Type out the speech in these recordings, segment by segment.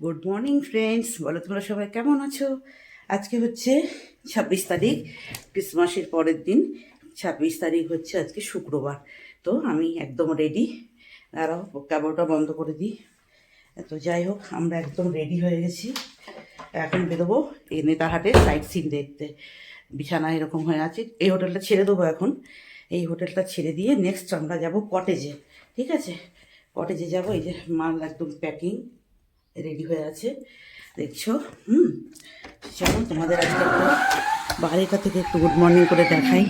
Good morning friends বলো তোমরা সবাই কেমন আছো? আজকে হচ্ছে ছাব্বিশ তারিখ, ক্রিসমাসের পরের দিন। ছাব্বিশ তারিখ হচ্ছে আজকে শুক্রবার। তো আমি একদম রেডি দাঁড়াও ক্যাবটা বন্ধ করে দিই। তো যাই হোক, আমরা একদম রেডি হয়ে গেছি। এখন বেরোবো এই নেতারহাটের সাইট সিন দেখতে। বিছানা এরকম হয়ে আছে। এই হোটেলটা ছেড়ে দেবো এখন। এই হোটেলটা ছেড়ে দিয়ে নেক্সট আমরা যাব কটেজে ঠিক আছে? কটেজে যাব। এই যে মাল একদম প্যাকিং রেডি হয়ে আছে। দেখছ? হুম? চলো তোমাদের আজকে একটু বাড়িটা থেকে একটু গুড মর্নিং করে দেখাই।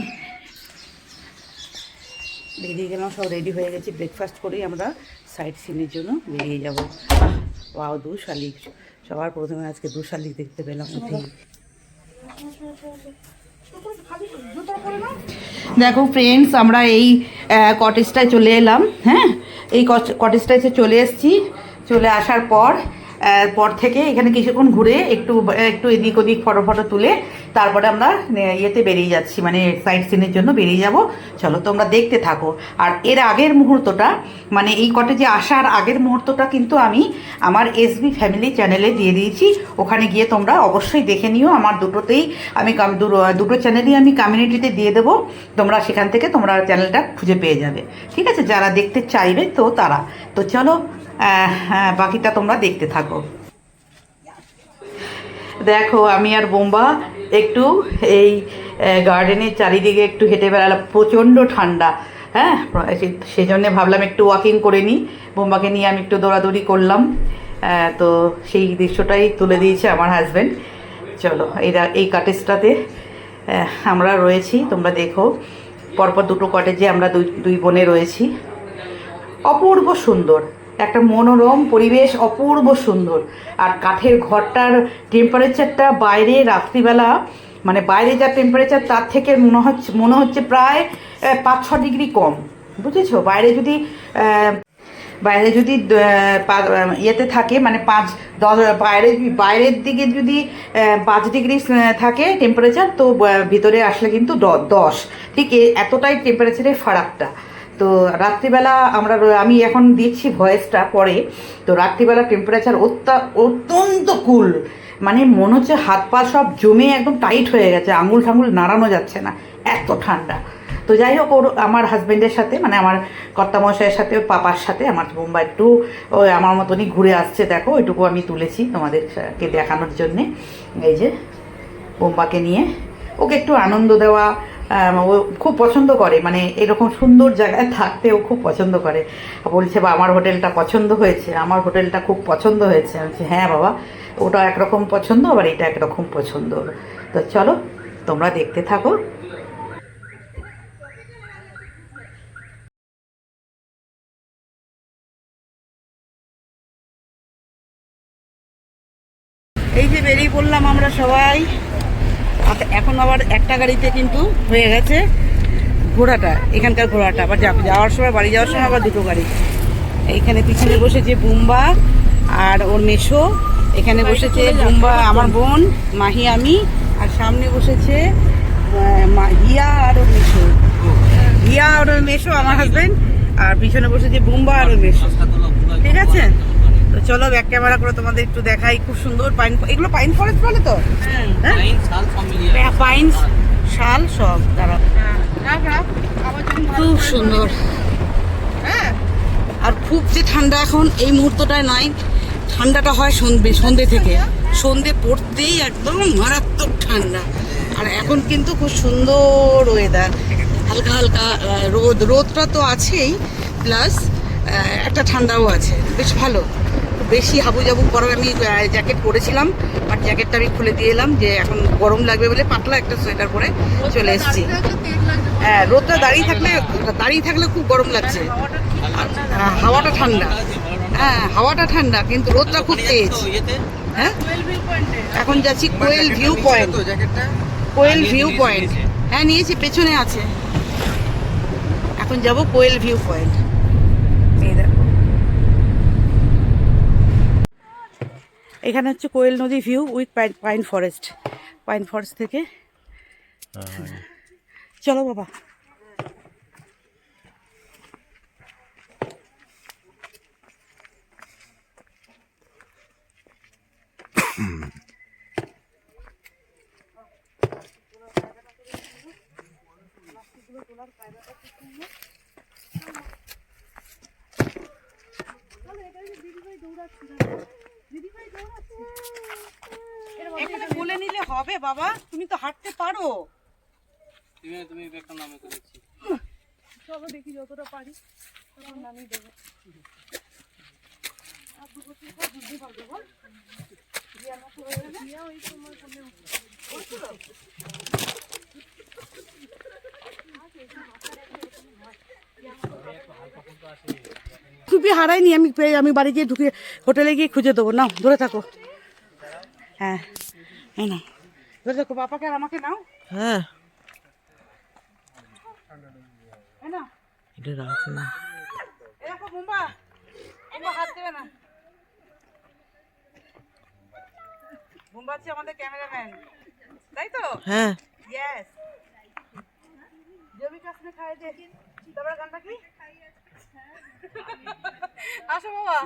বেরিয়ে গেলাম সব রেডি হয়ে গেছি। ব্রেকফাস্ট করেই আমরা সাইড সিনের জন্য বেরিয়ে যাব। পাও দু শালিক সবার প্রথমে আজকে দু শালিক দেখতে পেলাম দেখো ফ্রেন্ডস আমরা এই কটেজটায় চলে এলাম হ্যাঁ? এই কটেজটায় চলে এসেছি। চলে আসার পর পর থেকে এখানে কিছুক্ষণ ঘুরে একটু একটু এদিক ওদিক ফটো ফটো তুলে তারপরে আমরা ইয়েতে বেরিয়ে যাচ্ছি মানে সাইড সিনের জন্য বেরিয়ে যাব। চলো তোমরা দেখতে থাকো। আর এর আগের মুহূর্তটা মানে এই কটেজে আসার আগের মুহূর্তটা কিন্তু আমি আমার এসবি ফ্যামিলি চ্যানেলে দিয়ে দিয়েছি। ওখানে গিয়ে তোমরা অবশ্যই দেখে নিও। আমার দুটোতেই আমি দুটো- দুটো চ্যানেলই আমি কমিউনিটিতে দিয়ে দেবো। তোমরা সেখান থেকে তোমরা চ্যানেলটা খুঁজে পেয়ে যাবে। ঠিক আছে? যারা দেখতে চাইবে তো তারা। তো চলো হ্যাঁ, বাকিটা তোমরা দেখতে থাকো। দেখো, আমি আর বোম্বা একটু এই গার্ডেনের চারিদিকে একটু হেঁটে বেড়ালাম, প্রচণ্ড ঠান্ডা হ্যাঁ? সেই জন্যে ভাবলাম একটু ওয়াকিং করে নিই। বোম্বাকে নিয়ে আমি একটু দৌড়াদৌড়ি করলাম তো সেই দৃশ্যটাই তুলে দিয়েছে আমার হাজব্যান্ড চলো এই এই কাটেজটাতে আমরা রয়েছি, তোমরা দেখো। পরপর দুটো কটেজে আমরা দুই দুই বোনে রয়েছি। অপূর্ব সুন্দর। একটা মনোরম পরিবেশ, অপূর্ব সুন্দর। আর কাঠের ঘরটার টেম্পারেচারটা বাইরে রাত্রিবেলা মানে বাইরে যা টেম্পারেচার তার থেকে মনে হচ্ছে মনে হচ্ছে প্রায় পাঁচ ছ ডিগ্রি কম। বুঝেছ? বাইরে যদি বাইরে যদি ইয়েতে থাকে মানে পাঁচ, দশ, বাইরে, বাইরের দিকে যদি পাঁচ ডিগ্রি থাকে টেম্পারেচার তো ভিতরে আসলে কিন্তু দশ। ঠিক এতটাই টেম্পারেচারের ফারাকটা। তো রাত্রিবেলা আমরা আমি এখন দিচ্ছি ভয়েসটা পরে। তো রাত্রিবেলা টেম্পারেচার অত্যা অত্যন্ত কুল মানে মনে হচ্ছে হাত পা সব জমে একদম টাইট হয়ে গেছে, আঙুল ঠাঙুল নাড়ানো যাচ্ছে না, এত ঠান্ডা। তো যাই হোক, ওর আমার হাজব্যান্ডের সাথে মানে আমার কর্তামশাইয়ের সাথে পাপার সাথে, আমার বোম্বা একটু আমার মতনই ঘুরে আসছে, দেখো ওইটুকু আমি তুলেছি তোমাদেরকে দেখানোর জন্যে। এই যে বোম্বাকে নিয়ে, ওকে একটু আনন্দ দেওয়া ও খুব পছন্দ করে মানে এরকম সুন্দর জায়গায় থাকতে ও খুব পছন্দ করে। বলছে, বা, আমার হোটেলটা পছন্দ হয়েছে, আমার হোটেলটা খুব পছন্দ হয়েছে। আমি বলছি হ্যাঁ বাবা, ওটা একরকম পছন্দ, আবার এটা একরকম পছন্দ। তো চলো, তোমরা দেখতে থাকো। এই যে বেরিয়ে পড়লাম আমরা সবাই। এখন আবার একটা গাড়িতে কিন্তু হয়ে গেছে ঘোড়াটা, এখানকার ঘোড়াটা। আবার যাওয়ার সময়, বাড়ি যাওয়ার সময় আবার দুটো গাড়ি। এইখানে পিছনে বসেছে বুম্বা আর ওর মেশো। এখানে বসেছে বুম্বা, আমার বোন, মাহি আমি, আর সামনে বসেছে হিয়া আর ওর মেশো। হিয়া আর ওর মেশো, আমার হাজবেন্ড আর পিছনে বসেছে বুম্বা আর ওর মেশো। ঠিক আছে? চলো ব্যাক ক্যামেরা করে তোমাদের একটু দেখাই খুব সুন্দর পাইন এগুলো পাইন ফরেস্ট বলে তো? হ্যাঁ হ্যাঁ, পাইন শাল সব দাঁড়া খুব সুন্দর। আর খুব যে ঠান্ডা এখন এই মুহূর্তটায় নাই ঠান্ডাটা হয় সন্ধে সন্ধে থেকে। সন্ধে পড়তেই একদম মারাত্মক ঠান্ডা। আর এখন কিন্তু খুব সুন্দর ওয়েদার হালকা হালকা রোদ রোদটা তো আছেই প্লাস একটা ঠান্ডাও আছে। বেশ ভালো। বেশি হাবুজাবু করার আমি জ্যাকেট পরেছিলাম বাট জ্যাকেটটা আমি খুলে দিয়ে এলাম যে এখন গরম লাগবে বলে পাতলা একটা সোয়েটার পরে চলে এসেছি। হ্যাঁ রোদটা দাঁড়িয়ে থাকলে দাঁড়িয়ে থাকলে খুব গরম লাগছে। আর, হাওয়াটা ঠান্ডা। হ্যাঁ হাওয়াটা ঠান্ডা কিন্তু রোদটা খুব তেজ। হ্যাঁ? এখন যাচ্ছি Koel view point. Koel view point. হ্যাঁ নিয়েছি পেছনে আছে। এখন যাব কোয়েল ভিউ পয়েন্ট এই দেখো এখানে হচ্ছে কোয়েল নদী view with pine forest pine forest থেকে। চলো বাবা এখানে বলে হবে বাবা? তুমি তো হাঁটতে পারো। তুমি একটা নামে করেছি চলো দেখি যতটা পারি। তখন নামিয়ে দেবো। আর দু বছর পর বুদ্ধি পারবে বল বিয়ার মতো হয়ে গেলে। বিয়া ওই সময় করলে করছিল? টুপি হারাইনি আমি পেয়ে আমি বাড়ি গিয়ে ঢুকে হোটেলে গিয়ে খুঁজে দেবো। না ধরে থাকো। হ্যাঁ এই নাও। ধরে থাকো বাবাকে আর আমাকে নাও। হ্যাঁ। এটা রাখ না। এ দেখো মুম্বা মুম্বা হাত দেবে না। মুম্বা হচ্ছে আমাদের ক্যামেরাম্যান। তাই তো? হ্যাঁ। ইয়েস জমি কাসনে খাই দে। তারপরে গানটা কি? আসো বাবা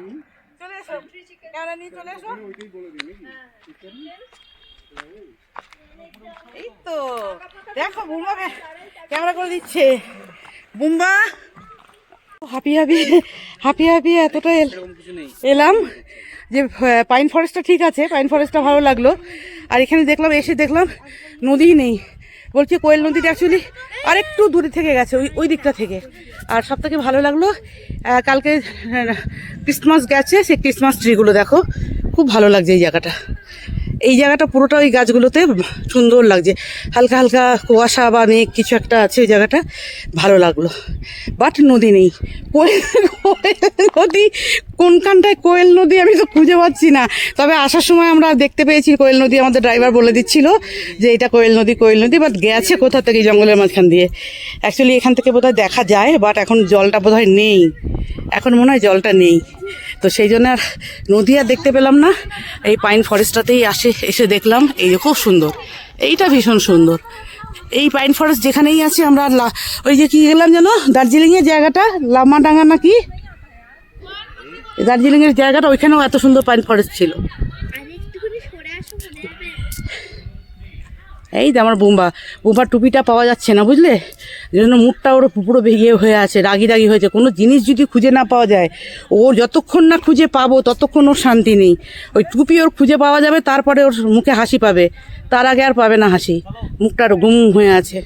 চলে এসো। ক্যামেরা নিয়ে চলে এসো। এই তো, দেখো বুম্বাকে ক্যামেরা করে দিচ্ছে। Bumba, happy happy happy happy এতটা এল এলাম যে পাইন ফরেস্টটা ঠিক আছে পাইন ফরেস্টটা ভালো লাগল। আর এখানে দেখলাম, এসে দেখলাম নদী নেই। বলছি কোয়েল নদীটা অ্যাকচুয়ালি আরেকটু দূরে থেকে গেছে, ওই ওই দিকটা থেকে। আর সব থেকে ভালো লাগল কালকে ক্রিসমাস গেছে, সেই ক্রিসমাস ট্রিগুলো দেখো। খুব ভালো লাগছে এই জায়গাটা। এই জায়গাটা পুরোটা ওই গাছগুলোতে সুন্দর লাগছে। হালকা হালকা কুয়াশা বা মেঘ কিছু একটা আছে ওই জায়গাটা, ভালো লাগল। বাট নদী নেই। কোয়েল নদী, কোনখানটায় কোয়েল নদী আমি তো খুঁজে পাচ্ছি না। তবে আসার সময় আমরা দেখতে পেয়েছি, কোয়েল নদী আমাদের ড্রাইভার বলে দিচ্ছিল যে এটা কোয়েল নদী কোয়েল নদী বাট গেছে কোথা থেকে জঙ্গলের মাঝখান দিয়ে। অ্যাকচুয়ালি এখান থেকে বোধহয় দেখা যায় বাট এখন জলটা বোধহয় নেই। এখন মনে হয় জলটা নেই। তো সেই জন্য আর নদী আর দেখতে পেলাম না। এই পাইন ফরেস্টটাতেই আসে। এসে দেখলাম, এই যে খুব সুন্দর। এইটা ভীষণ সুন্দর। এই পাইন ফরেস্ট যেখানেই আছে আমরা ওই যে কি গেলাম যেন? দার্জিলিংয়ের জায়গাটা? লামাডাঙ্গা নাকি? দার্জিলিংয়ের জায়গাটা, ওইখানেও এত সুন্দর পাইন ফরেস্ট ছিল। এই যে আমার বোম্বা, বোম্বার টুপিটা পাওয়া যাচ্ছে না বুঝলে? জন্য মুখটা ওর পুরো ইয়ে হয়ে আছে, রাগি রাগি হয়েছে। কোনো জিনিস যদি খুঁজে না পাওয়া যায় ও যতক্ষণ না খুঁজে পাবো, ততক্ষণ ওর শান্তি নেই। ওই টুপি ওর খুঁজে পাওয়া যাবে, তারপরে ওর মুখে হাসি পাবে। তার আগে আর পাবে না হাসি। মুখটা আর গুম হয়ে আছে।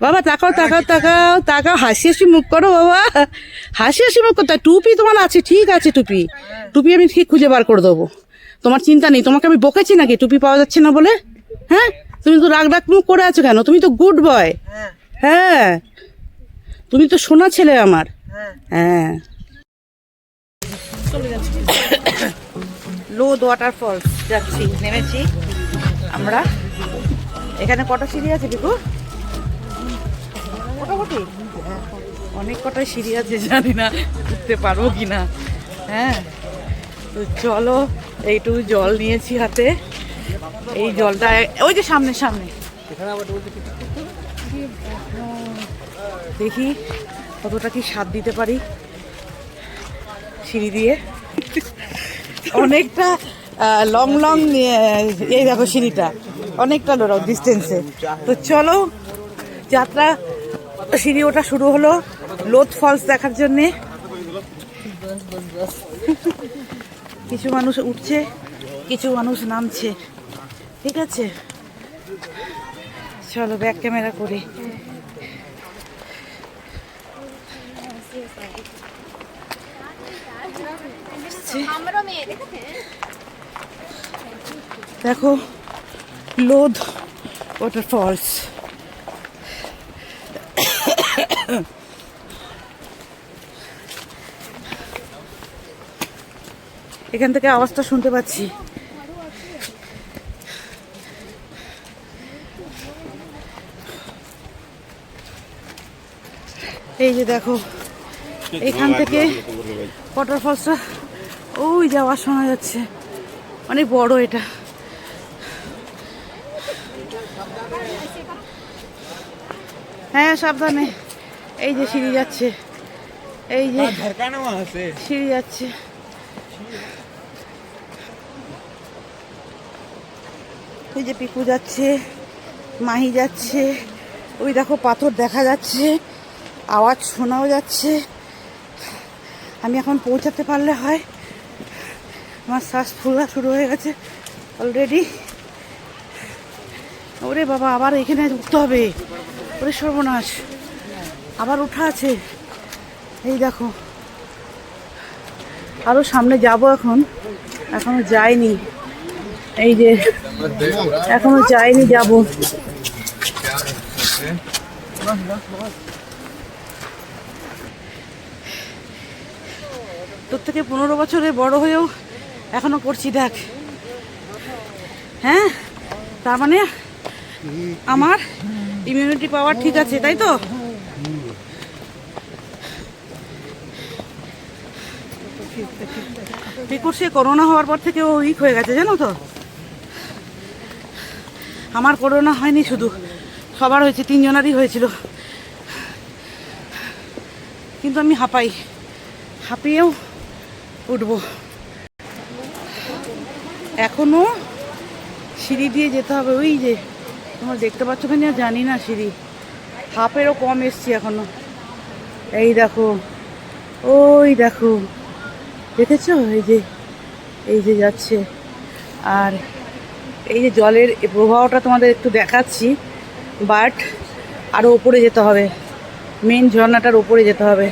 বাবা, তাকাও তাকাও তাকাও তাকাও, হাসি হাসি মুখ করো বাবা। হাসি হাসি মুখ করতে টুপি তোমার আছে, ঠিক আছে টুপি। টুপি আমি ঠিক খুঁজে বার করে দেবো। তোমার চিন্তা নেই। তোমাকে আমি বকেছি নাকি? টুপি পাওয়া যাচ্ছে না বলে? হ্যাঁ? তুমি তো রাগ রাগ করে আছো কেন? তুমি তো গুড বয় হ্যাঁ। তুমি তো সোনা ছেলে আমার। হ্যাঁ। লোদ ওয়াটারফলস যাচ্ছি। নেমেছি। আমরা। এখানে কটা সিঁড়ি আছে বিকু মোটামুটি। অনেক কটাই সিঁড়ি আছে জানি না উঠতে পারব কি না হ্যাঁ। তো চলো এইটুকু জল নিয়েছি হাতে। এই জলটা ওই যে সামনে সামনে। দেখি কতটা কি স্বাদ দিতে পারি সিঁড়ি দিয়ে। অনেকটা লং লং এই দেখো সিঁড়িটা। অনেকটা ডিস্টেন্সে তো চলো যাত্রা সিঁড়ি ওটা শুরু হলো লোদ ফলস দেখার জন্যে। কিছু মানুষ উঠছে কিছু মানুষ নামছে। ঠিক আছে। চলো ব্যাক ক্যামেরা করি। দেখো লোদ ওয়াটারফলস এখান থেকে আওয়াজটা শুনতে পাচ্ছি। এই যে দেখো এখান থেকে ওয়াটারফলসটা ওই যে আওয়াজ শোনা যাচ্ছে অনেক বড় এটা। হ্যাঁ সাবধানে। এই যে সিঁড়ি যাচ্ছে। এই যে সিঁড়ি যাচ্ছে। ওই যে পিকু যাচ্ছে মাহি যাচ্ছে। ওই দেখো পাথর দেখা যাচ্ছে। আওয়াজ শোনাও যাচ্ছে। আমি এখন পৌঁছাতে পারলে হয়। আমার শ্বাস ফুলা শুরু হয়ে গেছে অলরেডি ওরে বাবা, আবার এখানে উঠতে হবে। ওরে সর্বনাশ। আবার উঠা আছে। এই দেখো। আরও সামনে যাব এখন। এখনও যাইনি। এই যে, এখনও যাইনি, যাব। থেকে পনেরো বছরে বড় হয়েও এখনও করছি, দেখ। হ্যাঁ? তার মানে আমার ইমিউনিটি পাওয়ার ঠিক আছে, তাই তো? পিকুর সে করোনা হওয়ার পর থেকে ও উইক হয়ে গেছে, জানো তো? আমার করোনা হয়নি শুধু, সবার হয়েছে, তিনজনারই হয়েছিল। কিন্তু আমি হাঁপাই, হাঁপিয়েও উঠবো। এখনও সিঁড়ি দিয়ে যেতে হবে, ওই যে, তোমরা দেখতে পাচ্ছ কিনা জানি না সিঁড়ি। হাফেরও কম এসছি এখনও। এই দেখো, ওই দেখো, দেখেছ? এই যে এই যে যাচ্ছে। আর এই যে জলের প্রবাহটা তোমাদের একটু দেখাচ্ছি, বাট আরও ওপরে যেতে হবে। মেন ঝর্ণাটার ওপরে যেতে হবে।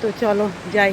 তো চলো, যাই।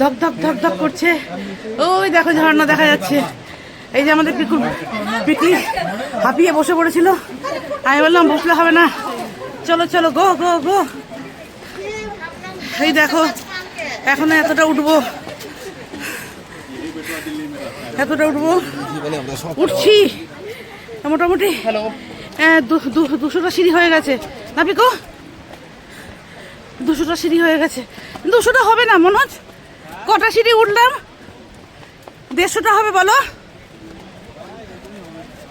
ধক ধক ধক ধক করছে। ওই দেখো ঝর্ণা দেখা যাচ্ছে। এই যে আমাদের পিকু পিকলি হাঁপিয়ে বসে পড়েছিল। আমি বললাম বসলে হবে না। চলো চলো গো গো গো। এই দেখো এখনও এতটা উঠবো। এতটা উঠবো। উঠছি। মোটামুটি হ্যাঁ দুশোটা সিঁড়ি হয়ে গেছে। না পিকো? দুশোটা সিঁড়ি হয়ে গেছে। দুশোটা হবে না মনোজ? কটা সিঁড়ি উঠলাম? দেড়শোটা হবে বলো?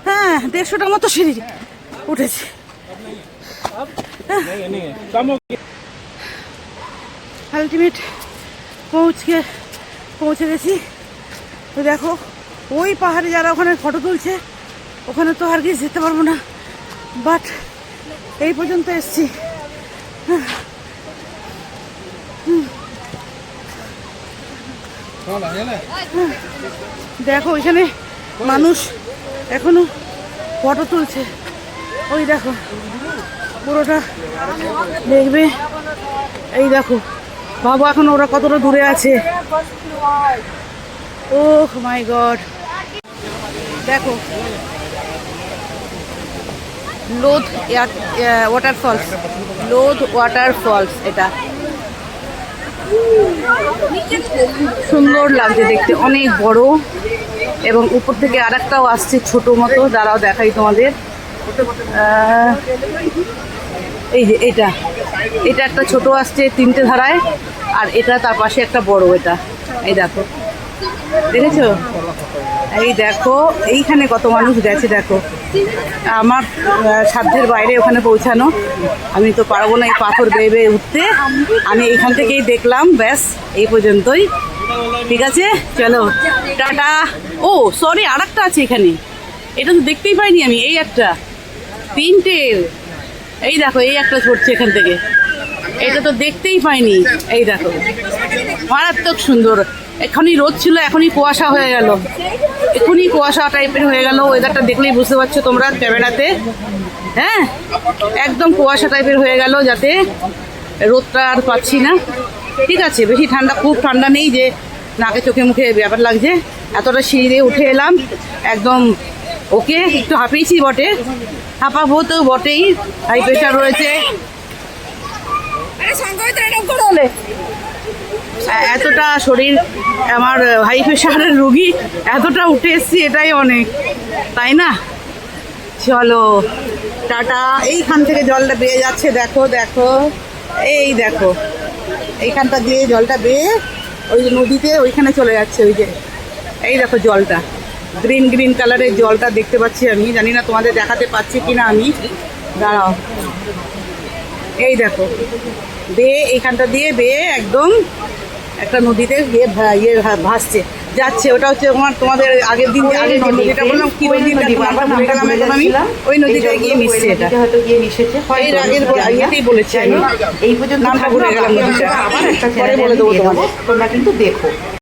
হ্যাঁ দেড়শোটা মতো সিঁড়ি উঠেছে। আলটিমেট পৌঁছকে, পৌঁছে গেছি। তো দেখো, ওই পাহাড়ে যারা ওখানে ফটো তুলছে, ওখানে তো আর কিছু যেতে পারব না। বাট এই পর্যন্ত এসছি। দেখো ওইখানে মানুষ এখনও ফটো তুলছে। ওই দেখো, পুরোটা দেখবে? এই দেখো, বাবু এখন ওরা কতটা দূরে আছে। Oh my god. দেখো, Lodh water falls Lodh water falls এটা। সুন্দর লাগছে দেখতে, অনেক বড়। এবং উপর থেকে আর একটাও আসছে ছোট মতো, দাঁড়াও দেখাই তোমাদের। এই যে এটা। এটা একটা ছোট আসছে তিনটে ধারায়, আর এটা তার পাশে একটা বড় এটা। এই দেখো। দেখেছ? এই দেখো, এইখানে কত মানুষ গেছে, দেখো। আমার সাধ্যের বাইরে ওখানে পৌঁছানো। আমি তো পারব না এই পাথর বেয়ে বেয়ে উঠতে। আমি এইখান থেকেই দেখলাম, ব্যাস, এই পর্যন্তই। ঠিক আছে? চলো, টাটা। ও সরি আর একটা আছে এখানে। এটা তো দেখতেই পাইনি আমি, এই একটা। তিনটে এই দেখো, এই একটা ছড়ছে এখান থেকে। এটা তো দেখতেই পাইনি। এই দেখো, মারাত্মক সুন্দর। এখনই রোদ ছিল, এখনই কুয়াশা হয়ে গেল। এখনই কুয়াশা টাইপের হয়ে গেল ওয়েদারটা দেখলেই বুঝতে পারছ তোমরা ক্যামেরাতে। হ্যাঁ? একদম কুয়াশা টাইপের হয়ে গেল যাতে রোদটা আর পাচ্ছি না। ঠিক আছে, বেশি ঠান্ডা, খুব ঠান্ডা নেই যে নাকে চোখে মুখে ব্যাপার লাগছে। এতটা সিঁড়ি দিয়ে উঠে এলাম, একদম ওকে, একটু হাঁপিয়েছি বটে। হাঁপাবো তো বটেই হাই প্রেশার রয়েছে আরে সঙ্গে এরকম করে হলে এতটা শরীর, আমার হাই প্রেশারের রুগী, এতটা উঠে এসছি, এটাই অনেক, তাই না? চলো, টাটা। এইখান থেকে জলটা বেয়ে যাচ্ছে, দেখো দেখো, এই দেখো। এইখানটা দিয়ে জলটা বেয়ে ওই নদীতে, ওইখানে চলে যাচ্ছে ওই যে। এই দেখো জলটা। গ্রিন গ্রিন কালারের জলটা দেখতে পাচ্ছি আমি। জানি না তোমাদের দেখাতে পাচ্ছি কিনা আমি। দাঁড়াও। এই দেখো। বেয়ে এইখানটা দিয়ে বেয়ে একদম একটা নদীতে ভা- ইয়ে ভা- ভাসছে যাচ্ছে ওটা হচ্ছে তোমার তোমাদের আগের দিন আগে যে নদীটা বললাম কি ওই নদীটা ভুলে গেলাম এখন আমি ওই নদীটা গিয়ে মিশছে এটা হয়তো গিয়ে মিশেছে এর আগের না। বলেছি আমি। এই পর্যন্ত নামটা ভুলে গেলাম নদীটা। আবার একটা পরে চ্যানেলে বলে দেবো দিয়ে দেবো তোমাদের। তোমরা কিন্তু দেখো